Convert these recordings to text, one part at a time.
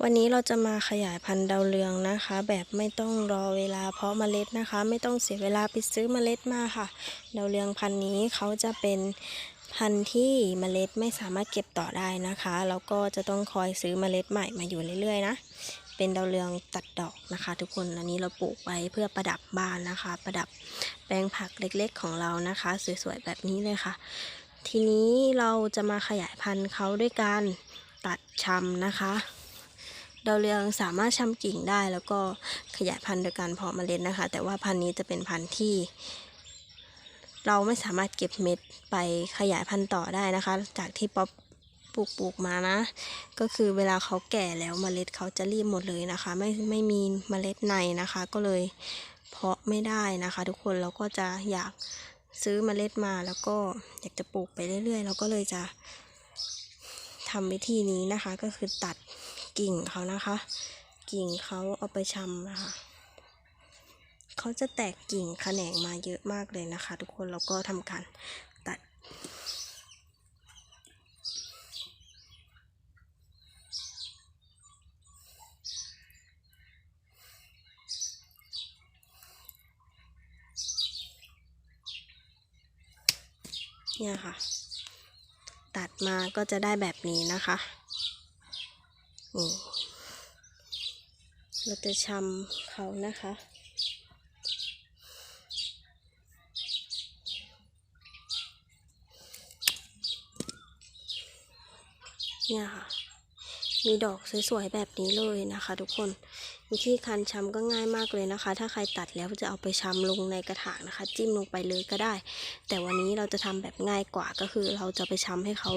วันนี้เราจะมาขยายพันธุ์ดาวเรืองนะคะ แบบไม่ต้องรอเวลาเพาะเมล็ดนะคะ ไม่ต้องเสียเวลาไปซื้อเมล็ดมาค่ะ ดาวเรืองพันธุ์นี้เขาจะเป็นพันธุ์ที่เมล็ดไม่สามารถเก็บต่อได้นะคะแล้วก็จะต้องคอยซื้อเมล็ดใหม่มาอยู่เรื่อยๆนะเป็นดาวเรืองตัดดอกนะคะ ทุกคนอันนี้เราปลูกไว้เพื่อประดับบ้านนะคะ ประดับแปลงผักเล็กๆของเรานะคะ สวยๆแบบนี้เลยค่ะ ทีนี้เราจะมาขยายพันธุ์เขาด้วยการตัดชำนะคะ ดาวเรืองสามารถชำกิ่งได้ แล้วก็ขยายพันธุ์โดยการเพาะเมล็ดนะคะ แต่ว่าพันธุ์นี้จะเป็นพันธุ์ที่ เราไม่สามารถเก็บเม็ดไปขยายพันธุ์ต่อได้นะคะ จากที่ป๊อปปลูกปลูกมานะ ก็คือเวลาเขาแก่แล้วเมล็ดเขาจะรีบหมดเลยนะคะ ไม่ไม่มีเมล็ดในนะคะ ก็เลยเพาะไม่ได้นะคะ ทุกคนเราก็จะอยากซื้อเมล็ดมาแล้วก็อยากจะปลูกไปเรื่อยๆ เราก็เลยจะทำวิธีนี้นะคะก็คือตัด กิ่งเขานะคะ กิ่งเขาเอาไปชำนะคะเขาจะแตกกิ่งแขนงมาเยอะมากเลยนะคะ ทุกคนเราก็ทำการตัดเนี่ยค่ะ ตัดมาก็จะได้แบบนี้นะคะ เราจะชำเขานะคะ เนี่ยค่ะ มีดอกสวยๆแบบนี้เลยนะคะทุกคน วิธีการชำก็ง่ายมากเลยนะคะ ถ้าใครตัดแล้วจะเอาไปชำลงในกระถางนะคะ จิ้มลงไปเลยก็ได้ แต่วันนี้เราจะทำแบบง่ายกว่าก็คือเราจะไปชำให้เขา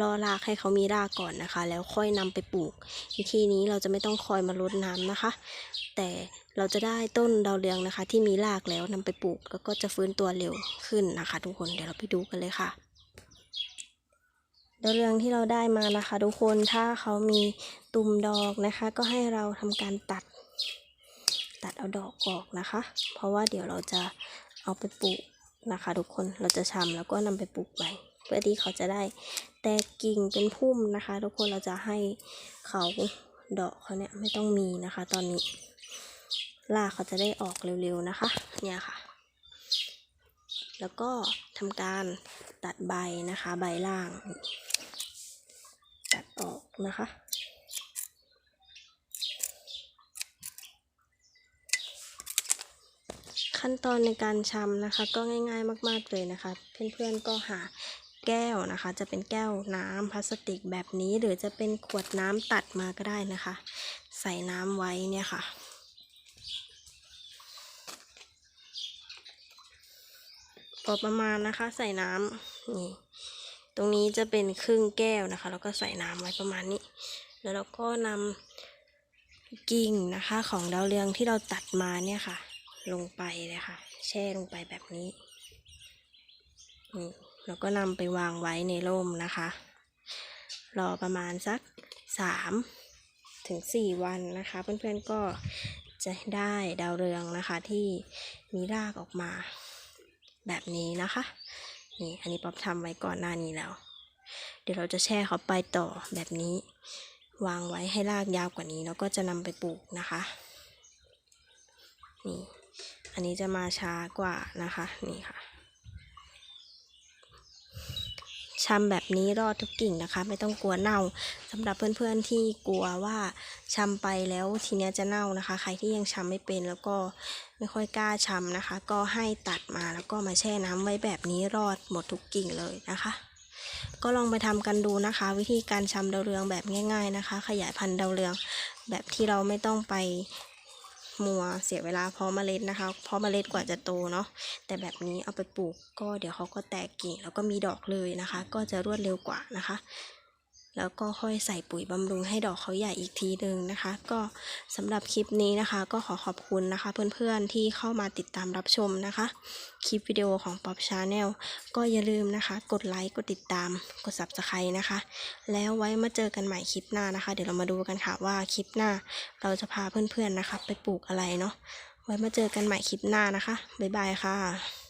ล่อรากให้เขามีรากก่อนนะคะ แล้วค่อยนำไปปลูก วิธีนี้เราจะไม่ต้องคอยมารดน้ำนะคะ แต่เราจะได้ต้นดาวเรืองนะคะ ที่มีรากแล้วนำไปปลูกแล้วก็จะฟื้นตัวเร็วขึ้นนะคะ ทุกคนเดี๋ยวเราไปดูกันเลยค่ะดาวเรืองที่เราได้มานะคะ ทุกคนถ้าเขามีตุ่มดอกนะคะ ก็ให้เราทำการตัด ตัดเอาดอกออกนะคะ เพราะว่าเดี๋ยวเราจะเอาไปปลูกนะคะ ทุกคนเราจะชำแล้วก็นำไปปลูกใหม่เพื่อที่เขาจะได้แตกกิ่งเป็นพุ่มนะคะ ทุกคนเราจะให้เขาดอกเขาเนี่ยไม่ต้องมีนะคะ ตอนนี้รากเขาจะได้ออกเร็วๆนะคะ เนี่ยค่ะ แล้วก็ทำการตัดใบนะคะ ใบล่าง ตัดออกนะคะ ขั้นตอนในการชำนะคะ ก็ง่ายๆมากๆเลยนะคะ เพื่อนๆก็หาแก้วนะคะ จะเป็นแก้วน้ำพลาสติกแบบนี้ หรือจะเป็นขวดน้ำตัดมาก็ได้นะคะ ใส่น้ำไว้เนี่ยค่ะพอประมาณนะคะใส่น้ำนี่ตรงนี้จะเป็นครึ่งแก้วนะคะ แล้วก็ใส่น้ำไว้ประมาณนี้ แล้วเราก็นำกิ่งนะคะของดาวเรืองที่เราตัดมาเนี่ยค่ะ ลงไปเลยค่ะ แช่ลงไปแบบนี้นี่แล้วก็นำไปวางไว้ในร่มนะคะ รอประมาณสักสามถึงสี่วันนะคะ เพื่อนๆก็จะได้ดาวเรืองนะคะที่มีรากออกมาแบบนี้นะคะ นี่อันนี้ป๊อปทำไว้ก่อนหน้านี้แล้ว เดี๋ยวเราจะแช่เขาไปต่อแบบนี้ วางไว้ให้รากยาวกว่านี้ แล้วก็จะนำไปปลูกนะคะ นี่ อันนี้จะมาช้ากว่านะคะนี่ค่ะชำแบบนี้รอดทุกกิ่งนะคะ ไม่ต้องกลัวเน่าสำหรับเพื่อนๆที่กลัวว่าชำไปแล้วทีเนี้ยจะเน่านะคะ ใครที่ยังชำไม่เป็นแล้วก็ไม่ค่อยกล้าชำนะคะ ก็ให้ตัดมาแล้วก็มาแช่น้ำไว้แบบนี้รอดหมดทุกกิ่งเลยนะคะ ก็ลองไปทำกันดูนะคะ วิธีการชำดาวเรืองแบบง่าย ๆนะคะ ขยายพันธุ์ดาวเรืองแบบที่เราไม่ต้องไป มัวเสียเวลาเพาะเมล็ดนะคะ เพาะเมล็ดกว่าจะโตเนาะแต่แบบนี้เอาไปปลูกก็เดี๋ยวเขาก็แตกกิ่งแล้วก็มีดอกเลยนะคะ ก็จะรวดเร็วกว่านะคะ แล้วก็ค่อยใส่ปุ๋ยบำรุงให้ดอกเขาใหญ่อีกทีหนึ่งนะคะ ก็สำหรับคลิปนี้นะคะ ก็ขอขอบคุณนะคะ เพื่อนๆที่เข้ามาติดตามรับชมนะคะ คลิปวิดีโอของ Pop Channel ก็อย่าลืมนะคะ กดไลค์กดติดตามกด Subscribe นะคะ แล้วไว้มาเจอกันใหม่คลิปหน้านะคะ เดี๋ยวเรามาดูกันค่ะว่าคลิปหน้าเราจะพาเพื่อนๆนะคะ ไปปลูกอะไรเนาะไว้มาเจอกันใหม่คลิปหน้านะคะบ๊ายบายค่ะ